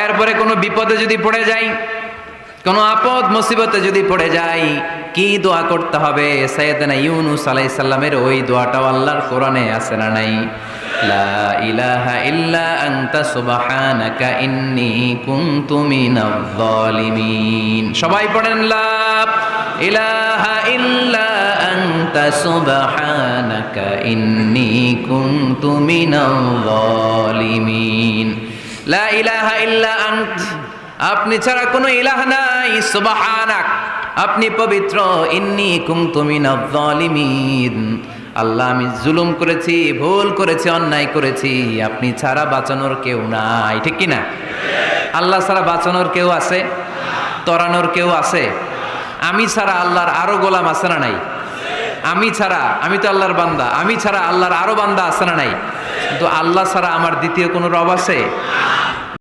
এরপরে কোনো বিপদে যদি পড়ে যাই, কোনো আপদ, মুসিবতে যদি পড়ে যাই, কি দোয়া করতে হবে? সৈয়দনা ইউনুস আলাইহিস সালামের ওই দোয়াটাও আল্লাহর কোরআনে আছে না নাই? লা ইলাহা ইল্লা আনতা সুবহানাকা ইন্নী কুনতু মিনাজ জালিমিন সবাই পড়েন, লা ইলাহা ইল্লা আনতা সুবহানাকা ইন্নী কুনতু মিনাজ জালিমিন লা ইলাহা আপনি ছাড়া কোনো ইলাহ নাই, সুবহানাক। আপনি পবিত্র, ইন্নি কুমতুমি নজ্জালিমিন আল্লাহ, আমি জুলুম করেছি, ভুল করেছি, অন্যায় করেছি। আপনি ছাড়া বাঁচানোর কেউ নাই, ঠিক কি না আল্লাহ ছাড়া বাঁচানোর কেউ আছে? তরানোর কেউ আছে? আমি ছাড়া আল্লাহর আরও গোলাম আছে না নাই? আমি ছাড়া, আমি তো আল্লাহর বান্দা। আমি ছাড়া আল্লাহর আরও বান্দা আছে না নাই? কিন্তু আল্লাহ ছাড়া আমার দ্বিতীয় কোনো রব আছে?